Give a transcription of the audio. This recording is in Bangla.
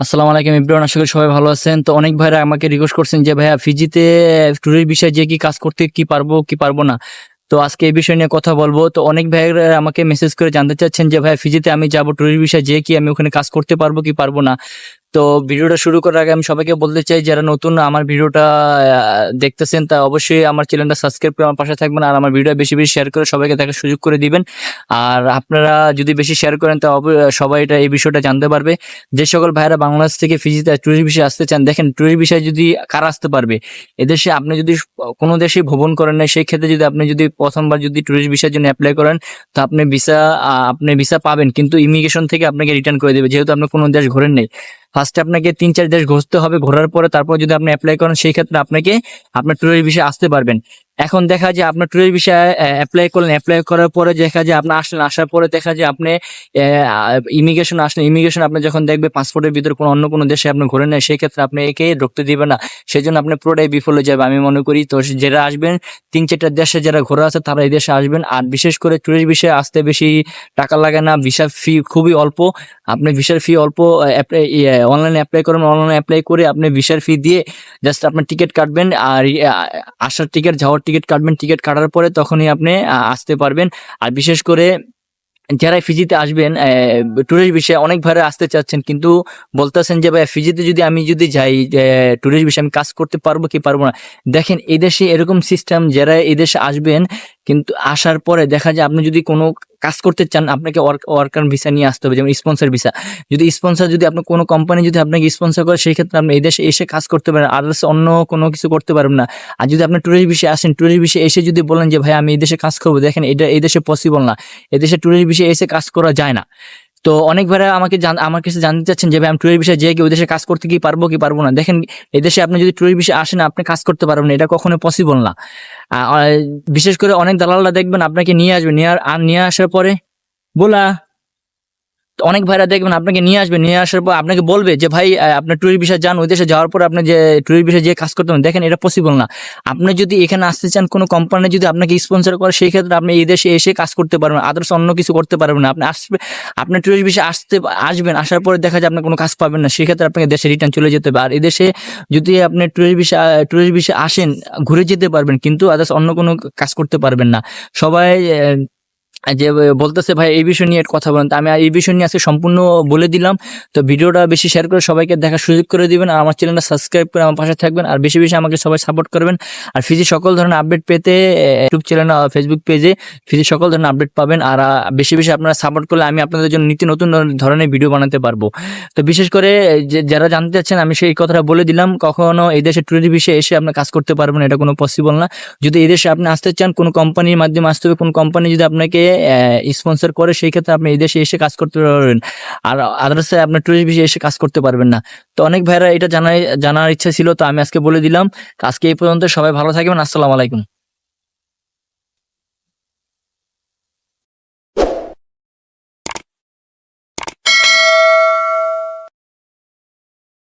আসসালামু আলাইকুম ইব্রাহিম আশা করি সবাই ভালো আছেন। তো অনেক ভাইরা আমাকে রিকোয়েস্ট করছেন যে, ভাইয়া, ফিজিতে ট্যুরের বিষয়ে যে কি কাজ করতে, কি পারব কি পারব না? তো আজকে এই বিষয় নিয়ে কথা বলব। তো অনেক ভাইয়েরা আমাকে মেসেজ করে জানতে চাচ্ছেন যে, ভাইয়া, ফিজিতে আমি যাব ট্যুরের বিষয়ে যে কি আমি ওখানে কাজ করতে পারব, কি পারব না? তো ভিডিওটা শুরু করার আগে আমি সবাইকে বলতে চাই, যারা নতুন আমার ভিডিওটা দেখতেছেন, তা অবশ্যই আমার চ্যানেলটা সাবস্ক্রাইব করে আমার পাশে থাকবেন আর আমার ভিডিও বেশি বেশি শেয়ার করে সবাইকে দেখার সুযোগ করে দিবেন। আর আপনারা যদি বেশি শেয়ার করেন, তা সবাই এটা এই বিষয়টা জানতে পারবে। যে সকল ভাইরা বাংলাদেশ থেকে ফিজিতে ট্যুরিস্ট বিষয়ে আসতে চান, দেখেন ট্যুরিস্ট বিষয়ে যদি কারা আসতে পারবে? এদেশে আপনি যদি কোনো দেশে ভ্রমণ করেন না সেই ক্ষেত্রে যদি আপনি যদি প্রথমবার যদি ট্যুরিস্ট ভিসার জন্য অ্যাপ্লাই করেন, তো আপনি ভিসা আপনি ভিসা পাবেন, কিন্তু ইমিগ্রেশন থেকে আপনাকে রিটার্ন করে দেবে, যেহেতু আপনি কোনো দেশ ঘোরেন নেই। ফার্স্টে আপনাকে তিন, চার দেশ ঘুরতে হবে, ঘোরার পরে তারপর যদি আপনি অ্যাপ্লাই করেন, সেই ক্ষেত্রে আপনাকে আপনার ট্যুরের বিষয়ে আসতে পারবেন। এখন দেখা যায় আপনার ট্যুরিস্ট বিষয়ে অ্যাপ্লাই করলেন অ্যাপ্লাই করার পরে দেখা যায় আপনি আসলেন, আসার পরে দেখা যায় আপনি ইমিগ্রেশন আসলেন ইমিগ্রেশন আপনি যখন দেখবে পাসপোর্টের ভিতরে কোনো অন্য কোনো দেশে আপনি ঘুরে নেয় সেই ক্ষেত্রে আপনি একে ঢুকতে দিবে না। সেই জন্য আপনি পুরোটাই বিফল হয়ে যাবে, আমি মনে করি। তো যারা আসবেন, তিন চারটা দেশে যারা ঘোরা আছে, তারা এই দেশে আসবেন। আর বিশেষ করে ট্যুরিস্ট বিষয়ে আসতে বেশি টাকা লাগে না ভিসার ফি খুবই অল্প। আপনি ভিসার ফি অল্প অনলাইনে অ্যাপ্লাই করবেন অনলাইনে অ্যাপ্লাই করে আপনি ভিসার ফি দিয়ে জাস্ট আপনার টিকিট কাটবেন। আর আসার টিকিট যাওয়ার টিকিট কাটবেন টিকিট কাটার পরে তখনই আপনি আসতে পারবেন। আর বিশেষ করে যারা ফিজিতে আসবেন ট্যুরিস্ট বিষয়ে অনেক ভাইরা আসতে চাচ্ছেন, কিন্তু বলতেছেন যে ভাই ফিজিতে যদি আমি যদি যাই ট্যুরিস্ট বিষয়ে আমি কাজ করতে পারব কি পারব না? দেখেন এই দেশে এরকম সিস্টেম যারা এই দেশে আসবেন, কিন্তু আসার পরে দেখা যায় আপনি যদি কোনো কাজ করতে চান, আপনাকে ওয়ার্কার ভিসা নিয়ে আসতে হবে, যেমন স্পন্সার ভিসা যদি স্পন্সার যদি আপনার কোনো কোম্পানি যদি আপনাকে স্পন্সার করে, সেই ক্ষেত্রে আপনি এদেশে দেশে এসে কাজ করতে পারেন আদার্স অন্য কোনো কিছু করতে পারবেন না। আর যদি আপনি ট্যুরিস্ট বিষয়ে আসেন ট্যুরিস্ট বিষয়ে এসে যদি বলেন যে, ভাই, আমি এদেশে দেশে কাজ করব, দেখেন, এটা এদেশে দেশে পসিবল না। এদেশে ট্যুরিস্ট ভিসে এসে কাজ করা যায় না। তো অনেক ভাইরা আমাকে আমার কাছে জানতে চাচ্ছেন যে আমি ট্যুরের বিষয়ে যে কি ওই দেশে কাজ করতে কি পারব কি পারব না? দেখেন এদেশে আপনি যদি ট্যুরের বিষয়ে আসেন, আপনি কাজ করতে পারবেন এটা কখনো পসিবল না। বিশেষ করে অনেক দালালরা দেখবেন আপনাকে নিয়ে আসবে। নিয়ে আর- নিয়ে আসার পরে, বলা অনেক ভাইরা দেখবেন আপনাকে নিয়ে আসবে, নিয়ে আসার পর আপনাকে বলবে যে, ভাই আপনার ট্যুরিস্ট বিষয়ে যান, ওই দেশে যাওয়ার পর আপনি যে ট্যুরিস্ট বিষয়ে যে কাজ করতে দেখেন এটা পসিবল না। আপনি যদি এখানে আসতে চান, কোনো কোম্পানি যদি আপনাকে স্পন্সর করে, সেই ক্ষেত্রে আপনি এই দেশে এসে কাজ করতে পারবেন আদার্স অন্য কিছু করতে পারবেন না। আপনি আসবে আপনার ট্যুরিস্ট বিষয়ে আসতে, আসবেন, আসার পরে দেখা যায় আপনি কোনো কাজ পাবেন না সেক্ষেত্রে আপনাকে দেশে রিটার্ন চলে যেতে হবে। আর এই দেশে যদি আপনি ট্যুরিস্ট বিষয়ে ট্যুরিস্ট বিষয়ে আসেন, ঘুরে যেতে পারবেন, কিন্তু আদার্স অন্য কোনো কাজ করতে পারবেন না। সবাই যে বলতেছে, ভাই, এই বিষয় নিয়ে কথা বলেন। আমি এই বিষয় নিয়ে আজকে সম্পূর্ণ বলে দিলাম। তো ভিডিওটা বেশি শেয়ার করে সবাইকে দেখার সুযোগ করে দিবেন আর আমার চ্যানেলটা সাবস্ক্রাইব করে আমার পাশে থাকবেন আর বেশি বেশি আমাকে সবাই সাপোর্ট করবেন। আর ফিজি সকল ধরনের আপডেট পেতে ইউটিউব চ্যানেল ফেসবুক পেজে ফিজি সকল ধরনের আপডেট পাবেন। আর বেশি বেশি আপনারা সাপোর্ট করলে আমি আপনাদের জন্য নিত্য নতুন ধরনের ভিডিও বানাতে পারব। তো বিশেষ করে যে, যারা জানতে চাচ্ছেন, আমি সেই কথাটা বলে দিলাম। কখনো এই দেশে ট্যুরিস্ট বিষয়ে এসে আপনার কাজ করতে পারবেন, এটা কোনো পসিবল না। যদি এই দেশে আপনি আসতে চান, কোনো কোম্পানির মাধ্যমে আসতে হবে, কোনো কোম্পানি যদি আপনাকে স্পন্সর করে, সেই ক্ষেত্রে আপনি এই দেশে এসে কাজ করতে পারবেন। আর আদার্সে আপনার টুরিস্ট বিষয়ে এসে কাজ করতে পারবেন না। তো অনেক ভাইরা এটা জানার জানার ইচ্ছা ছিল, তো আমি আজকে বলে দিলাম। আজকে এই পর্যন্ত সবাই ভালো থাকবেন। আসসালামু আলাইকুম।